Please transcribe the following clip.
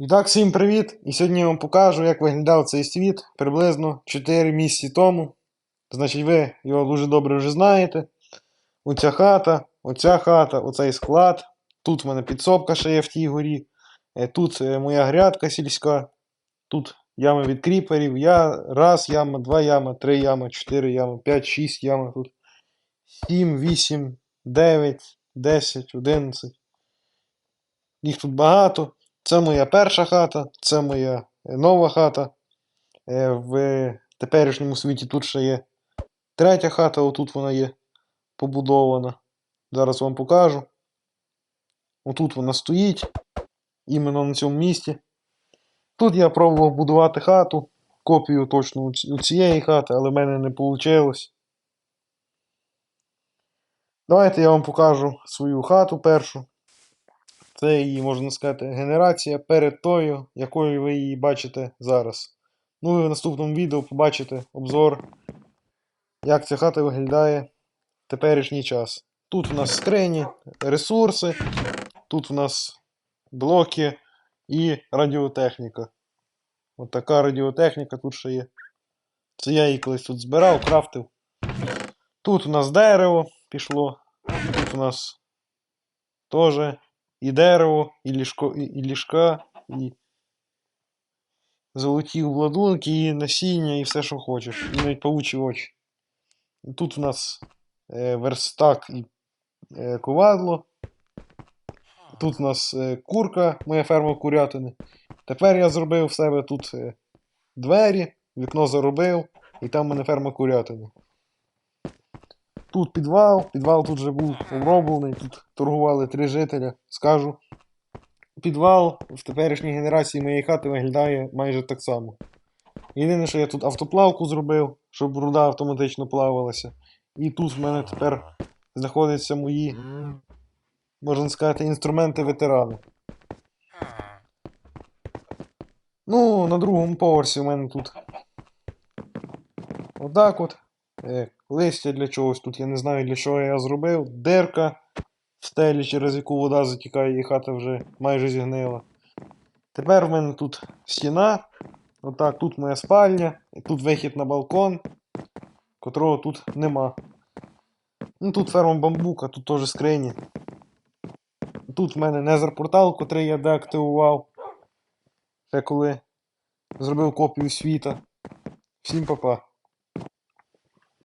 І так, всім привіт! І сьогодні я вам покажу, як виглядав цей світ приблизно 4 місяці тому. Значить, ви його дуже добре вже знаєте. Оця хата, оця хата, оцей склад. Тут в мене підсобка ще є в тій горі. Е, Тут е, моя грядка сільська. Тут ями від кріперів. Я, раз яма, два яма, три яма, чотири яма, п'ять, шість яма тут. Сім, вісім, дев'ять, десять, одинадцять. Їх тут багато. Це моя перша хата, це моя нова хата. Е, В теперішньому світі тут ще є третя хата, отут вона є побудована. Зараз вам покажу. Отут вона стоїть, іменно на цьому місці. Тут я пробував будувати хату, копію точно у цієї хати, але в мене не вийшло. Давайте я вам покажу свою хату першу. Це її, можна сказати, генерація перед тою, якою ви її бачите зараз. Ну і в наступному відео побачите обзор, як ця хата виглядає в теперішній час. Тут у нас скрині, ресурси, тут у нас блоки і радіотехніка. От така радіотехніка тут ще є. Це я її колись тут збирав, крафтив. Тут у нас дерево пішло. Тут у нас теж і дерево, і, ліжко, і, і ліжка, і золоті обладунки, і насіння, і все, що хочеш. І навіть павучі очі. Тут у нас е, верстак і е, ковадло. Тут у нас е, курка, моя ферма курятини. Тепер я зробив в себе тут е, двері, вікно заробив, і там в мене ферма курятини. Тут підвал, підвал тут вже був оброблений, тут торгували три жителя. Скажу. Підвал в теперішній генерації моєї хати виглядає майже так само. Єдине, що я тут автоплавку зробив, щоб руда автоматично плавалася. І тут в мене тепер знаходяться мої, можна сказати, інструменти ветерани. Ну, на другому поверсі у мене тут. Отак от. Е, листя для чогось тут, я не знаю для чого я зробив. Дирка в стелі, через яку вода затікає, і хата вже майже зігнила. Тепер в мене тут стіна. Отак, тут моя спальня, і тут вихід на балкон, котрого тут нема. Ну тут ферма бамбука, тут теж скрині. Тут в мене незер портал, котрий я деактивував. Ще коли зробив копію світа. Всім па-па.